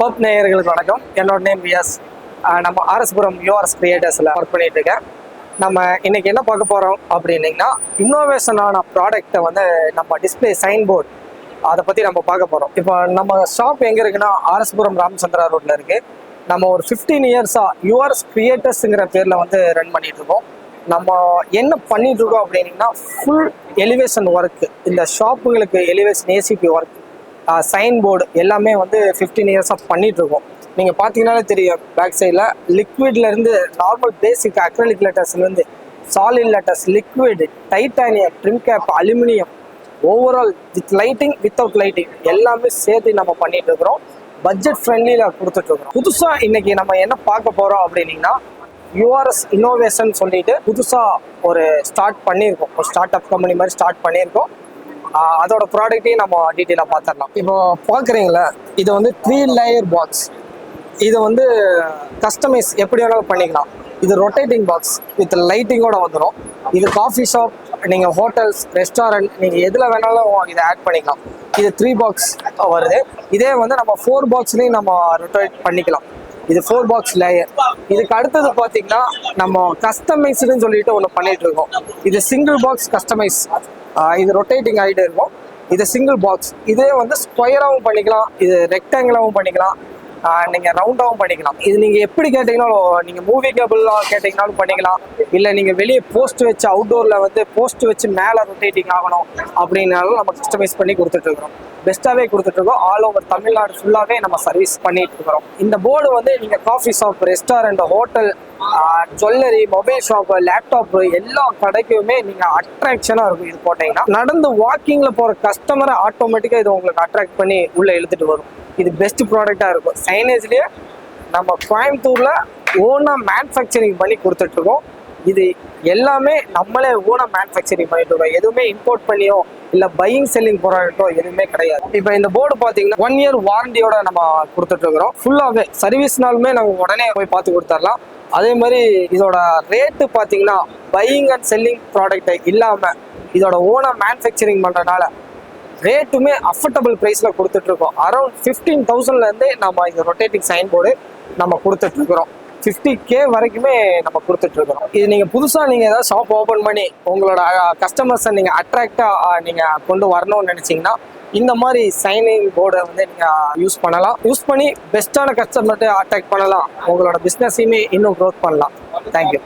பப் நேயர்களுக்கு வணக்கம். என்னோட நேம் ரியாஸ் நம்ம ஆர்எஸ்புரம் யூஆர்எஸ் கிரியேட்டர்ஸில் ஒர்க் பண்ணிட்டு இருக்கேன். நம்ம இன்னைக்கு என்ன பார்க்க போகிறோம் அப்படின்னீங்கன்னா இன்னோவேஷனான ப்ராடக்ட்டை வந்து நம்ம டிஸ்பிளே சைன் போர்டு அதை பற்றி நம்ம பார்க்க போகிறோம் இப்போ நம்ம ஷாப் எங்கே இருக்குன்னா ஆர்எஸ்புரம் ராமச்சந்திரா ரோட்டில் இருக்குது நம்ம ஒரு ஃபிஃப்டீன் இயர்ஸாக யூஆர்எஸ் கிரியேட்டர்ஸுங்கிற பேரில் வந்து ரன் பண்ணிட்டு இருக்கோம். நம்ம என்ன பண்ணிட்டு இருக்கோம் ஃபுல் எலிவேஷன் ஒர்க் இந்த ஷாப்புங்களுக்கு elevation ACP work sign board எல்லாமே வந்து ஃபிஃப்டீன் இயர்ஸாக பண்ணிட்டு இருக்கோம் நீங்கள் பார்த்தீங்கன்னாலே தெரியும் பேக் சைடில் லிக்விட்லேருந்து normal basic acrylic லெட்டர்ஸ்லேருந்து solid letters liquid titanium trim cap aluminium overall with lighting without lighting எல்லாமே சேர்த்து நம்ம பண்ணிட்டு இருக்கிறோம் பட்ஜெட் ஃப்ரெண்ட்லியில் கொடுத்துட்ருக்கோம் புதுசாக இன்றைக்கி நம்ம என்ன பார்க்க போகிறோம் அப்படின்னிங்கன்னா யூஆர்எஸ் இன்னோவேஷன் சொல்லிட்டு புதுசாக ஒரு ஸ்டார்ட் பண்ணியிருக்கோம். ஒரு ஸ்டார்ட் அப் கம்பெனி மாதிரி ஸ்டார்ட் பண்ணியிருக்கோம். அதோட ப்ராடக்ட்டையும் நம்ம டீட்டெயிலாக பார்த்துடலாம் இப்போ பார்க்குறீங்களா இது வந்து த்ரீ லேயர் பாக்ஸ் இது வந்து கஸ்டமைஸ் எப்படி வேணாலும் பண்ணிக்கலாம். இது ரொட்டேட்டிங் பாக்ஸ் வித் லைட்டிங்கோட வந்துடும் இது காஃபி ஷாப் நீங்கள் ஹோட்டல்ஸ் ரெஸ்டாரண்ட் நீங்கள் எதில் வேணாலும் இதை ஆட் பண்ணிக்கலாம். இது த்ரீ பாக்ஸ் வருது. இதே வந்து நம்ம ஃபோர் பாக்ஸ்லேயும் நம்ம ரொட்டேட் பண்ணிக்கலாம். இது ஃபோர் பாக்ஸ் லேயர் இதுக்கு அடுத்தது பார்த்தீங்கன்னா நம்ம கஸ்டமைஸ்டுன்னு சொல்லிட்டு ஒன்று பண்ணிட்டு இருக்கோம். இது சிங்கிள் பாக்ஸ் கஸ்டமைஸ் இது ரொட்டேட்டிங் ஆகிட்டு இருக்கும். இது சிங்கிள் பாக்ஸ் இதே வந்து ஸ்கொயராகவும் பண்ணிக்கலாம். இது ரெக்டாங்கிளாகவும் பண்ணிக்கலாம். நீங்கள் ரவுண்டாகவும் பண்ணிக்கலாம். இது நீங்கள் எப்படி கேட்டிங்கனாலும் நீங்கள் மூவி கேபிளாக கேட்டிங்கனாலும் பண்ணிக்கலாம். இல்லை நீங்கள் வெளியே போஸ்ட் வச்சு அவுட்டோரில் வந்து போஸ்ட் வச்சு மேலே ரொட்டேட்டிங் ஆகணும் அப்படின்னாலும் நம்ம கஸ்டமைஸ் பண்ணி கொடுத்துட்ருக்குறோம் பெஸ்ட்டாகவே கொடுத்துட்ருக்கோம் ஆல் ஓவர் தமிழ்நாடு ஃபுல்லாகவே நம்ம சர்வீஸ் பண்ணிட்டு இருக்கிறோம். இந்த போர்டு வந்து நீங்கள் coffee shop restaurant hotel jewellery mobile shop laptop எல்லா கடைக்குமே நீங்கள் அட்ராக்ஷனாக இருக்கும் இது போட்டிங்கன்னா நடந்து வாக்கிங்கில் போகிற கஸ்டமரை ஆட்டோமேட்டிக்காக இது உங்களுக்கு அட்ராக்ட் பண்ணி உள்ளே இழுத்துட்டு வரும். இது பெஸ்ட் ப்ராடக்டாக இருக்கும். சைனேஜ்லேயே நம்ம கோயம்புத்தூரில் ஓனாக மேனுஃபேக்சரிங் பண்ணி கொடுத்துட்ருக்கோம். இது எல்லாமே நம்மளே ஓனாக மேனுஃபேக்சரிங் பண்ணிட்டு இருக்கோம். எதுவுமே இம்போர்ட் பண்ணியோ இல்லை பையிங் செல்லிங் ப்ராடக்ட்டோ எதுவுமே கிடையாது. இப்போ இந்த போர்டு பார்த்தீங்கன்னா ஒன் இயர் வாரண்டியோட நம்ம கொடுத்துட்ருக்குறோம். ஃபுல்லாகவே சர்வீஸ்னாலுமே நம்ம உடனே போய் பார்த்து கொடுத்துடலாம் அதே மாதிரி இதோட ரேட்டு பார்த்தீங்கன்னா பையிங் அண்ட் செல்லிங் ப்ராடக்ட் இல்லாமல் இதோட ஓனாக மேனுஃபேக்சரிங் பண்ணுறதுனால ரேட்டுமே அஃபர்டபுள் ப்ரைஸில் கொடுத்துட்ருக்கோம். அரௌண்ட் ஃபிஃப்டீன் தௌசண்ட்லேருந்து நம்ம இந்த ரொட்டேட்டிங் சைன் போர்டு நம்ம கொடுத்துட்ருக்குறோம். ஃபிஃப்டி கே வரைக்குமே நம்ம கொடுத்துட்ருக்குறோம். இது நீங்கள் புதுசாக நீங்கள் ஏதாவது ஷாப் ஓப்பன் பண்ணி உங்களோட கஸ்டமர்ஸை நீங்கள் அட்ராக்டாக நீங்கள் கொண்டு வரணும்னு நினச்சிங்கன்னா இந்த மாதிரி சைனிங் போர்டை வந்து நீங்கள் யூஸ் பண்ணலாம். யூஸ் பண்ணி பெஸ்ட்டான கஸ்டமர்கிட்ட அட்ராக்ட் பண்ணலாம். உங்களோட பிஸ்னஸையுமே இன்னும் க்ரோத் பண்ணலாம். தேங்க்யூ